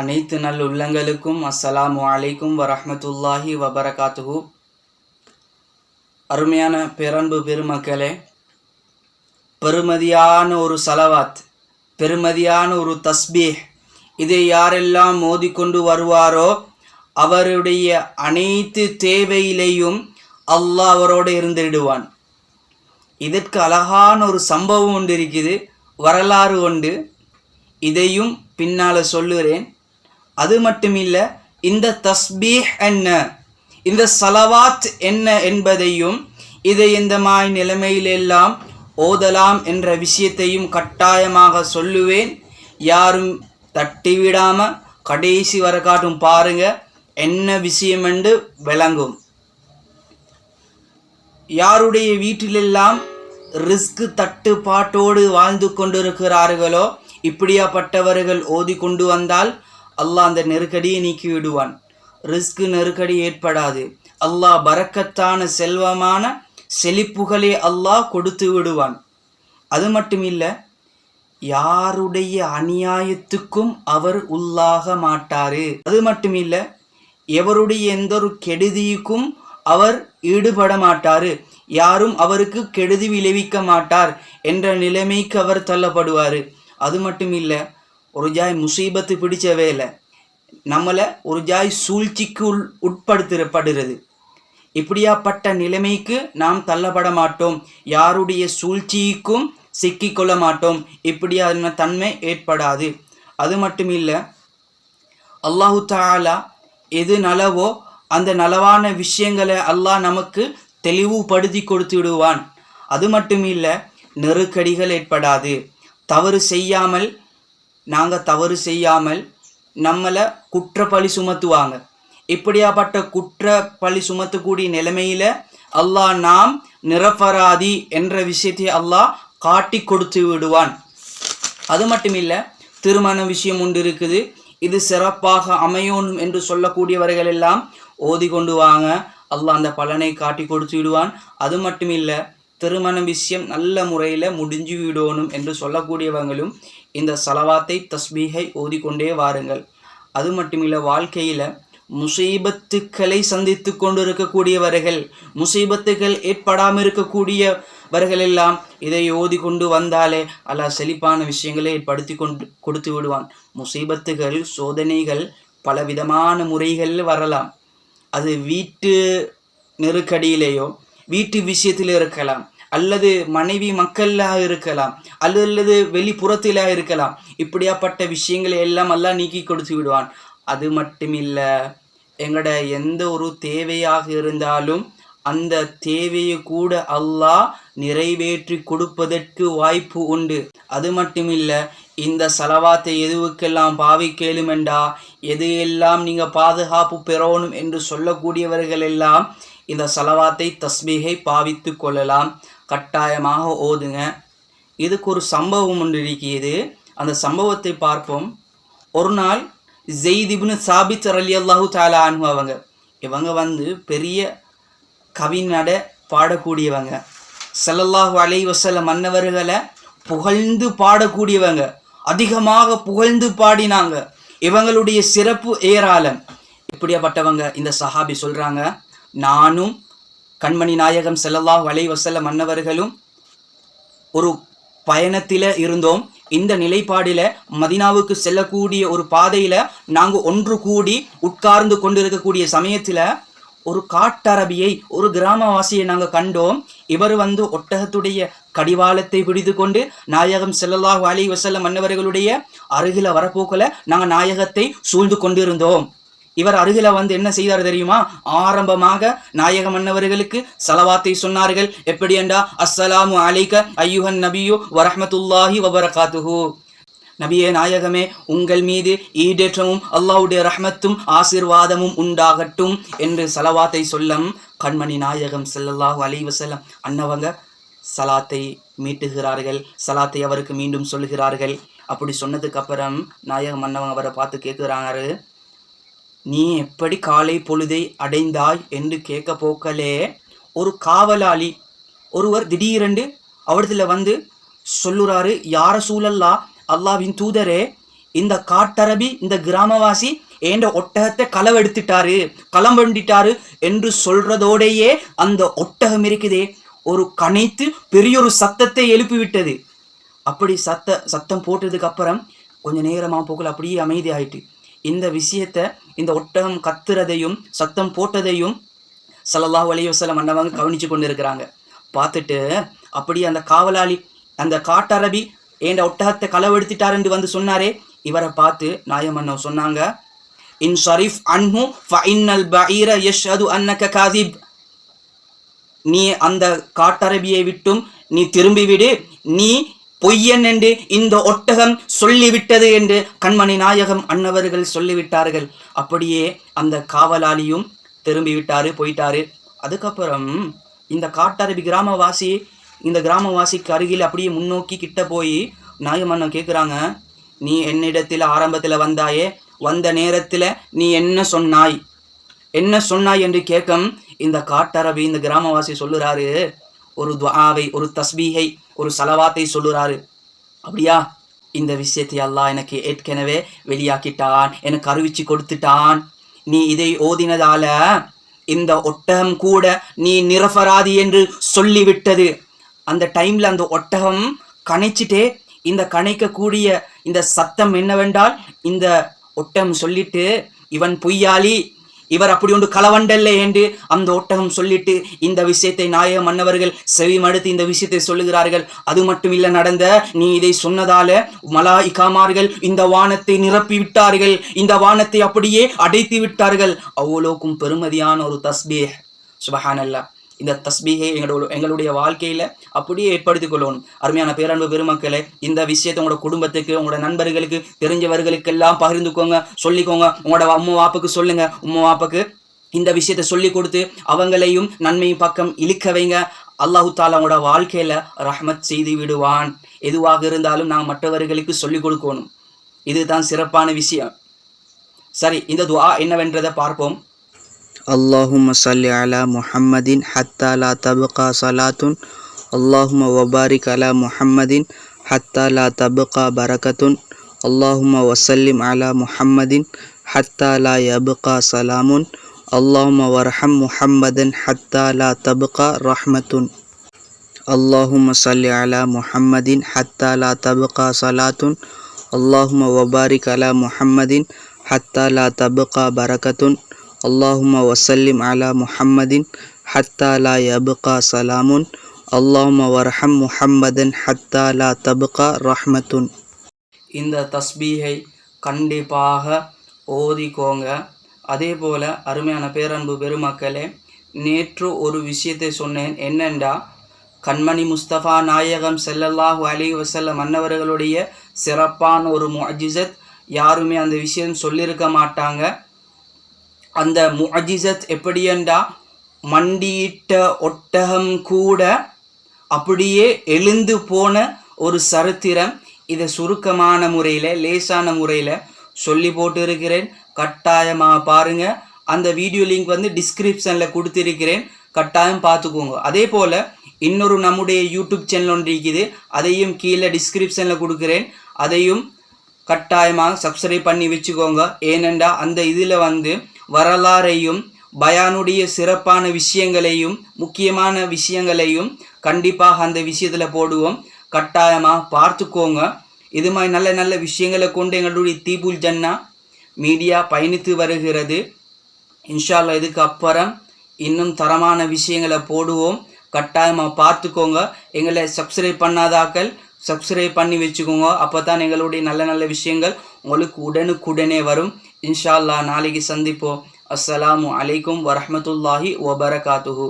அனைத்து நல் உள்ளங்களுக்கும் அஸ்ஸலாமு அலைக்கும் வரஹ்மத்துல்லாஹி வபரகாத்துஹு. அருமையான பேரன்பு பெருமக்களே பெருமதியான ஒரு சலவாத் பெருமதியான ஒரு தஸ்பீஹ் இதை யாரெல்லாம் மோதிக்கொண்டு வருவாரோ அவருடைய அனைத்து தேவையிலையும் அல்லாஹ் அவரோடு இருந்திடுவான். இதற்கு அழகான ஒரு சம்பவம் ஒன்று இருக்குது வரலாறு ஒன்று. இதையும் பின்னால் சொல்லுறேன். அது மட்டுமில்லை இந்த தஸ்பீஹ் என்ன? இந்த சலவாத் என்ன என்பதையும் இதை இந்த மாய் நிலைமையிலெல்லாம் ஓதலாம் என்ற விஷயத்தையும் கட்டாயமாக சொல்லுவேன். யாரும் தட்டிவிடாமல் கடைசி வர காட்டும் பாருங்க என்ன விஷயம் என்று விளங்கும். யாருடைய வீட்டிலெல்லாம் ரிஸ்க் தட்டுப்பாட்டோடு வாழ்ந்து கொண்டிருக்கிறார்களோ இப்படியாப்பட்டவர்கள் ஓதி கொண்டு வந்தால் அல்லாஹ் அந்த நெருக்கடியை நீக்கி விடுவான் ரிஸ்க் நெருக்கடி ஏற்படாது. அல்லாஹ் பறக்கத்தான செல்வமான செழிப்புகளே அல்லாஹ் கொடுத்து விடுவான். அது மட்டும் இல்லை யாருடைய அநியாயத்துக்கும் அவர் உள்ளாக மாட்டாரு. அது மட்டும் இல்லை எவருடைய எந்த ஒரு கெடுதிக்கும் அவர் ஈடுபட மாட்டாரு. யாரும் அவருக்கு கெடுதி விளைவிக்க மாட்டார் என்ற நிலைமைக்கு அவர் தள்ளப்படுவார். அது மட்டும் இல்லை ஒரு ஜாய் முசீபத்து பிடிச்ச வேலை நம்மளை ஒரு ஜாய் சூழ்ச்சிக்கு உள் உட்படுத்தப்படுகிறது இப்படியாப்பட்ட நிலைமைக்கு நாம் தள்ளப்பட மாட்டோம். யாருடைய சூழ்ச்சிக்கும் சிக்கிக்கொள்ள மாட்டோம். இப்படியான தன்மை ஏற்படாது. அது மட்டும் இல்லை அல்லாஹு தாலா எது நலவோ அந்த நலவான விஷயங்களை அல்லாஹ் நமக்கு தெளிவுபடுத்தி கொடுத்து விடுவான். அது மட்டும் இல்லை நெருக்கடிகள் ஏற்படாது. தவறு செய்யாமல் நாங்கள் தவறு செய்யாமல் நம்மளை குற்றப்பழி சுமத்துவாங்க. இப்படியாப்பட்ட குற்ற பழி சுமத்தக்கூடிய நிலைமையில் அல்லாஹ் நாம் நிரபராதி என்ற விஷயத்தை அல்லாஹ் காட்டி கொடுத்து விடுவான். அது மட்டும் இல்லை திருமண விஷயம் ஒன்று இருக்குது. இது சிறப்பாக அமையணும் என்று சொல்லக்கூடியவர்கள் எல்லாம் ஓதி கொண்டு வாங்க. அல்லாஹ் அந்த பலனை காட்டி கொடுத்து விடுவான். அது மட்டும் இல்லை திருமண விஷயம் நல்ல முறையில் முடிஞ்சு விடணும் என்று சொல்லக்கூடியவங்களும் இந்த சலவாத்தை தஸ்பீகை ஓதிக்கொண்டே வாருங்கள். அது மட்டுமில்லை வாழ்க்கையில் முசீபத்துக்களை சந்தித்து கொண்டு இருக்கக்கூடியவர்கள் முசீபத்துகள் ஏற்படாமல் இருக்கக்கூடியவர்கள் எல்லாம் இதை ஓதி கொண்டு வந்தாலே அல்ல செழிப்பான விஷயங்களை ஏற்படுத்தி கொண்டு கொடுத்து விடுவான். முசீபத்துகள் சோதனைகள் பல விதமான முறைகள் வரலாம். அது வீட்டு நெருக்கடியிலேயோ வீட்டு விஷயத்தில் இருக்கலாம் அல்லது மனைவி மக்களாக இருக்கலாம் அல்லது வெளிப்புறத்திலாக இருக்கலாம். இப்படியாப்பட்ட விஷயங்களை எல்லாம் எல்லாம் நீக்கி கொடுத்து விடுவான். அது மட்டுமில்லை எங்களோட எந்த ஒரு தேவையாக இருந்தாலும் அந்த தேவையை கூட அல்லாஹ் நிறைவேற்றி கொடுப்பதற்கு வாய்ப்பு உண்டு. அது மட்டுமில்லை இந்த செலவாத்தை எதுவுக்கெல்லாம் பாவி எது எல்லாம் நீங்கள் பாதுகாப்பு பெறணும் என்று சொல்லக்கூடியவர்கள் எல்லாம் இந்த செலவாத்தை தஸ்மீகை பாவித்து கொள்ளலாம். கட்டாயமாக ஓதுங்க. இதுக்கு ஒரு சம்பவம் ஒன்று இருக்கிறது. அந்த சம்பவத்தை பார்ப்போம். ஒரு நாள் ஜெய்திப்னு சாபித் அலி அல்லாஹூ தாலா அனு அவங்க இவங்க வந்து பெரிய கவிநட பாடக்கூடியவங்க. ஸல்லல்லாஹு அலை வசல மன்னவர்களை புகழ்ந்து பாடக்கூடியவங்க. அதிகமாக புகழ்ந்து பாடினாங்க. இவங்களுடைய சிறப்பு ஏராளம். இப்படியாப்பட்டவங்க இந்த சஹாபி சொல்கிறாங்க நானும் கண்மணி நாயகம் ஸல்லல்லாஹு அலைஹி வஸல்லம் மன்னவர்களும் ஒரு பயணத்தில் இருந்தோம். இந்த நிலைப்பாடில் மதினாவுக்கு செல்லக்கூடிய ஒரு பாதையில் நாங்கள் ஒன்று கூடி உட்கார்ந்து கொண்டிருக்கக்கூடிய சமயத்தில் ஒரு காட்டரபியை ஒரு கிராமவாசியை நாங்கள் கண்டோம். இவர் வந்து ஒட்டகத்துடைய கடிவாளத்தை பிடித்து கொண்டு நாயகம் ஸல்லல்லாஹு அலி வஸல்லம் மன்னவர்களுடைய அருகில வரப்போக்கில் நாங்கள் நாயகத்தை சூழ்ந்து கொண்டிருந்தோம். இவர் அருகில வந்து என்ன செய்தார் தெரியுமா? ஆரம்பமாக நாயக மன்னவர்களுக்கு சலவாத்தை சொன்னார்கள். எப்படி என்றா? அஸ்ஸலாமு அலைக்க ஐயுஹன் நபியு வரஹமத்துல்லாஹி வபரகாத்துஹு. நபியே நாயகமே உங்கள் மீது ஈடேற்றமும் அல்லாவுடைய ரஹ்மத்தும் ஆசிர்வாதமும் உண்டாகட்டும் என்று சலவாத்தை சொல்லம் கண்மணி நாயகம் செல்லல்லாஹு அலைவசல்லம் அன்னவங்க சலாத்தை மீட்டுகிறார்கள். சலாத்தை அவருக்கு மீண்டும் சொல்லுகிறார்கள். அப்படி சொன்னதுக்கு அப்புறம் நாயகம் அன்னவங்க அவரை பார்த்து கேட்குறாரு. நீ எப்படி காலை பொழுதை அடைந்தாய் என்று கேட்க போக்கலே ஒரு காவலாளி ஒருவர் திடீரென்று அவரிடத்துல வந்து சொல்லுறாரு யார சூழல்லா அல்லாவின் தூதரே இந்த காட்டரபி இந்த கிராமவாசி ஏண்ட ஒட்டகத்தை களவெடுத்துட்டாரு களம் வண்டிட்டாரு என்று சொல்றதோடையே அந்த ஒட்டகம் இருக்குதே. ஒரு கனைத்து பெரிய ஒரு சத்தத்தை எழுப்பிவிட்டது. அப்படி சத்த சத்தம் போட்டதுக்கு அப்புறம் கொஞ்சம் நேரமாக போக்குள்ள அப்படியே அமைதி ஆயிட்டு இந்த விஷயத்த இந்த ஒட்டகம் கத்துறதையும் சத்தம் போட்டதையும் ஸல்லல்லாஹு அலைஹி வஸல்லம் அண்ணவங்க கவனிச்சு கொண்டு இருக்கிறாங்க பார்த்துட்டு அப்படியே அந்த காவலாளி அந்த காட்டரபி ஏண்ட ஒட்டகத்தை களவெடுத்துட்டாருன்னு வந்து சொன்னாரே இவரை பார்த்து நாயமன்னவ் சொன்னாங்க இன் ஷரீஃப் அன்ஹு ஃபஇன்னல் பஈர யஷ்ஹது அன்னக காதிப் நீ அந்த காட்டரபியை விட்டும் நீ திரும்பிவிடு நீ பொய்யன் என்று இந்த ஒட்டகம் சொல்லிவிட்டது என்று கண்மணி நாயகம் அன்னவர்கள் சொல்லிவிட்டார்கள். அப்படியே அந்த காவலாளியும் திரும்பி விட்டாரு போயிட்டாரு. அதுக்கப்புறம் இந்த காட்டரபி கிராமவாசி இந்த கிராமவாசிக்கு அருகில் அப்படியே முன்னோக்கி கிட்ட போய் நாயமன்னன் கேட்குறாங்க நீ என்னிடத்தில் ஆரம்பத்தில் வந்தாயே வந்த நேரத்தில் நீ என்ன சொன்னாய்? என்ன சொன்னாய்? என்று கேட்கும் இந்த காட்டரபி இந்த கிராமவாசி சொல்லுறாரு. ஒரு துவாவை ஒரு தஸ்பீகை ஒரு சலவாத்தை சொல்லுறாரு. அப்படியா? இந்த விஷயத்தை அல்லாஹ் எனக்கு ஏற்கனவே வெளியாக்கிட்டான் எனக்கு அறிவிச்சு கொடுத்துட்டான். நீ இதை ஓதினதால இந்த ஒட்டகம் கூட நீ நிரபராதி என்று சொல்லிவிட்டது. அந்த டைம்ல அந்த ஒட்டகம் கணைச்சிட்டே இந்த கணைக்கக்கூடிய இந்த சத்தம் என்னவென்றால் இந்த ஒட்டகம் சொல்லிட்டு இவன் பொய்யாளி இவர் அப்படி ஒன்று களவண்டல்ல என்று அந்த ஒட்டகம் சொல்லிட்டு இந்த விஷயத்தை நாயக மன்னவர்கள் செவி மடுத்து இந்த விஷயத்தை சொல்லுகிறார்கள். அது மட்டும் இல்லை நடந்த நீ இதை சொன்னதால மலாயிகாமார்கள் இந்த வானத்தை நிரப்பி விட்டார்கள். இந்த வானத்தை அப்படியே அடைத்து விட்டார்கள். அவ்வளோக்கும் பெருமதியான ஒரு தஸ்பீஹ். சுபஹானல்லா. இந்த தஸ்பீகை எங்களோட எங்களுடைய வாழ்க்கையில் அப்படியே ஏற்படுத்திக் கொள்ளணும். அருமையான பேரன்பு பெருமக்களே இந்த விஷயத்தை உங்களோட குடும்பத்துக்கு உங்களோட நண்பர்களுக்கு தெரிஞ்சவர்களுக்கு எல்லாம் பகிர்ந்துக்கோங்க சொல்லிக்கோங்க. உங்களோட அம்மா வாப்புக்கு சொல்லுங்க. உம்மா வாப்புக்கு இந்த விஷயத்தை சொல்லி கொடுத்து அவங்களையும் நன்மை பக்கம் இழுக்க வைங்க. அல்லாஹு தாலா உங்களோட வாழ்க்கையில ரஹ்மத் செய்து விடுவான். எதுவாக இருந்தாலும் நான் மற்றவர்களுக்கு சொல்லிக் கொடுக்கணும். இதுதான் சிறப்பான விஷயம். சரி இந்த துவா என்னவென்றதை பார்ப்போம். اللهم صل على محمد حتى لا تبقى صلاة. اللهم وبارك على محمد حتى لا تبقى بركة. اللهم وسلم على محمد حتى لا يبقى سلام. اللهم وارحم محمدا حتى لا تبقى رحمة. اللهم صل على محمد حتى لا تبقى صلاة. اللهم وبارك على محمد حتى لا تبقى بركة. அல்லாஹுமா வசல்லிம் அலா முஹம்மதின் ஹத்தா லா யபுகா சலாமுன் அல்லாஹுமா வரஹம் முஹம்மதன் ஹத்தா லா தபுகா ரஹ்மத்துன் இந்த தஸ்பீஹை கண்டிப்பாக ஓதிக்கோங்க. அதே போல் அருமையான பேரன்பு பெருமக்களே நேற்று ஒரு விஷயத்தை சொன்னேன். என்னென்றா? கண்மணி முஸ்தபா நாயகம் செல்லல்லாஹு அலி வசல்லம் மன்னவர்களுடைய சிறப்பான ஒரு முஜிசத் யாருமே அந்த விஷயம் சொல்லியிருக்க மாட்டாங்க. அந்த முஜிசத் எப்படி மண்டியிட்ட ஒட்டகம் கூட அப்படியே எழுந்து போன ஒரு சரித்திரம் இதை சுருக்கமான முறையில் லேசான முறையில் சொல்லி போட்டு இருக்கிறேன் கட்டாயமாக பாருங்க. அந்த வீடியோ லிங்க் வந்து டிஸ்கிரிப்ஷனில் கொடுத்துருக்கிறேன். கட்டாயம் பார்த்துக்கோங்க. அதே போல் இன்னொரு நம்முடைய யூடியூப் சேனல் ஒன்று இருக்குது. அதையும் கீழே டிஸ்கிரிப்ஷனில் கொடுக்குறேன். அதையும் கட்டாயமாக சப்ஸ்கிரைப் பண்ணி வச்சுக்கோங்க. ஏனெண்டா அந்த இதில் வந்து வரலாறையும் பயானுடைய சிறப்பான விஷயங்களையும் முக்கியமான விஷயங்களையும் கண்டிப்பாக அந்த விஷயத்தில் போடுவோம். கட்டாயமாக பார்த்துக்கோங்க. இது மாதிரி நல்ல நல்ல விஷயங்களை கொண்டு எங்களுடைய தீபுல் ஜன்னா மீடியா பயணித்து வருகிறது. இன்ஷா இதுக்கு அப்புறம் இன்னும் தரமான விஷயங்களை போடுவோம். கட்டாயமாக பார்த்துக்கோங்க. எங்களை சப்ஸ்கிரைப் பண்ணாதாக்கள் சப்ஸ்கிரைப் பண்ணி வச்சுக்கோங்க. அப்போ தான் எங்களுடைய நல்ல நல்ல விஷயங்கள் உங்களுக்கு உடனுக்குடனே வரும். இன்ஷா அல்லா நாளைக்கு சந்திப்போம். அஸ்ஸலாமு அலைக்கும் வரமத்துல்லாஹி வபரகாத்துஹு.